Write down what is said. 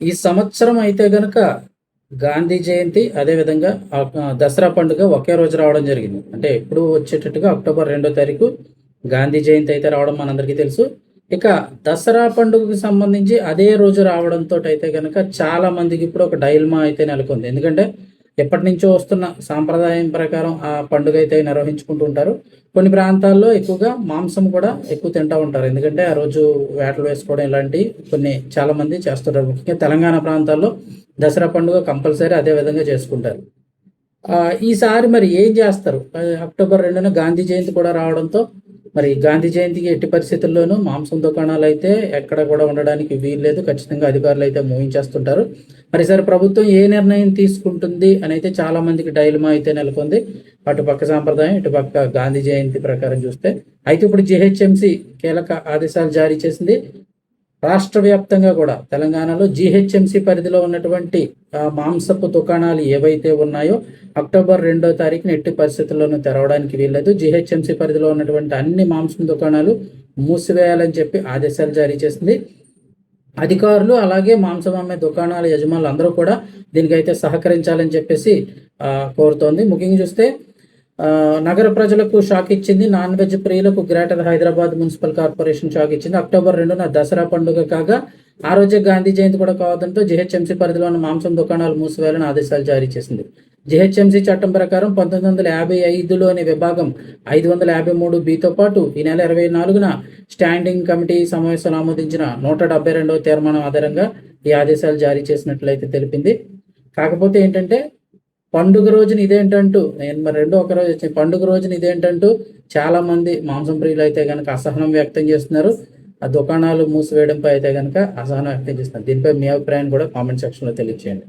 ఈ సంవత్సరం అయితే గనక గాంధీ జయంతి అదేవిధంగా దసరా పండుగ ఒకే రోజు రావడం జరిగింది. అంటే ఎప్పుడు వచ్చేటట్టుగా అక్టోబర్ రెండో తారీఖు గాంధీ జయంతి అయితే రావడం మనందరికీ తెలుసు. ఇక దసరా పండుగకు సంబంధించి అదే రోజు రావడంతో అయితే కనుక చాలా మందికి ఇప్పుడు ఒక డైల్మా అయితే నెలకొంది. ఎందుకంటే ఎప్పటి నుంచో వస్తున్న సాంప్రదాయం ప్రకారం ఆ పండుగ అయితే నిర్వహించుకుంటూ ఉంటారు. కొన్ని ప్రాంతాల్లో ఎక్కువగా మాంసం కూడా ఎక్కువ తింటూ ఉంటారు. ఎందుకంటే ఆ రోజు వేటలు వేసుకోవడం ఇలాంటివి కొన్ని చాలా మంది చేస్తుంటారు. ముఖ్యంగా తెలంగాణ ప్రాంతాల్లో దసరా పండుగ కంపల్సరీ అదే విధంగా చేసుకుంటారు. ఈసారి మరి ఏం చేస్తారు? అక్టోబర్ రెండున గాంధీ జయంతి కూడా రావడంతో మరి గాంధీ జయంతికి ఎట్టి పరిస్థితుల్లోనూ మాంసం దుకాణాలు అయితే ఎక్కడ కూడా ఉండడానికి వీల్లేదు. ఖచ్చితంగా అధికారులు అయితే మోహించేస్తుంటారు మరి సరే ప్రభుత్వం ఏ నిర్ణయం తీసుకుంటుంది అని అయితే చాలా మందికి డైలమా అయితే నెలకొంది. అటు పక్క సాంప్రదాయం ఇటు పక్క గాంధీ జయంతి ప్రకారం చూస్తే. అయితే ఇప్పుడు జిహెచ్ఎంసి కీలక ఆదేశాలు జారీ చేసింది. రాష్ట్ర వ్యాప్తంగా కూడా తెలంగాణలో జిహెచ్ఎంసి పరిధిలో ఉన్నటువంటి మాంసపు దుకాణాలు ఏవైతే ఉన్నాయో అక్టోబర్ రెండో తారీఖున ఎట్టి పరిస్థితుల్లోనూ తెరవడానికి వీల్లేదు. జీహెచ్ఎంసీ పరిధిలో ఉన్నటువంటి అన్ని మాంసం దుకాణాలు మూసివేయాలని చెప్పి ఆదేశాలు జారీ చేసింది. అధికారులు అలాగే మాంసం అమ్మే దుకాణాల యజమానులు అందరూ కూడా దీనికైతే సహకరించాలని చెప్పేసి కోరుతోంది. ముఖ్యంగా చూస్తే నగర ప్రజలకు షాక్ ఇచ్చింది. నాన్ వెజ్ ప్రియులకు greater Hyderabad municipal corporation shock ఇచ్చింది. అక్టోబర్ రెండున దసరా పండుగ కాగా ఆ రోజే గాంధీ జయంతి కూడా కావడంతో జిహెచ్ఎంసీ పరిధిలో ఉన్న మాంసం దుకాణాలు మూసివేయాలని ఆదేశాలు జారీ చేసింది. జిహెచ్ఎంసీ చట్టం ప్రకారం పంతొమ్మిది వందల యాభై ఐదులోని విభాగం ఐదు వందల యాభై మూడు బితో పాటు ఈ నెల ఇరవై నాలుగున స్టాండింగ్ కమిటీ సమావేశంలో ఆమోదించిన నూట డెబ్బై రెండవ తీర్మానం ఆధారంగా ఈ ఆదేశాలు జారీ చేసినట్లయితే తెలిపింది. కాకపోతే ఏంటంటే పండుగ రోజున ఇదేంటంటూ నేను మరి రెండో ఒక రోజు వచ్చింది పండుగ రోజున ఇదేంటంటూ చాలా మంది మాంసం ప్రియులు అయితే కనుక అసహనం వ్యక్తం చేస్తున్నారు. ఆ దుకాణాలు మూసివేయడంపై అయితే కనుక అసహనం వ్యక్తం చేస్తున్నారు. దీనిపై మీ అభిప్రాయం కూడా కామెంట్ సెక్షన్లో తెలియజేయండి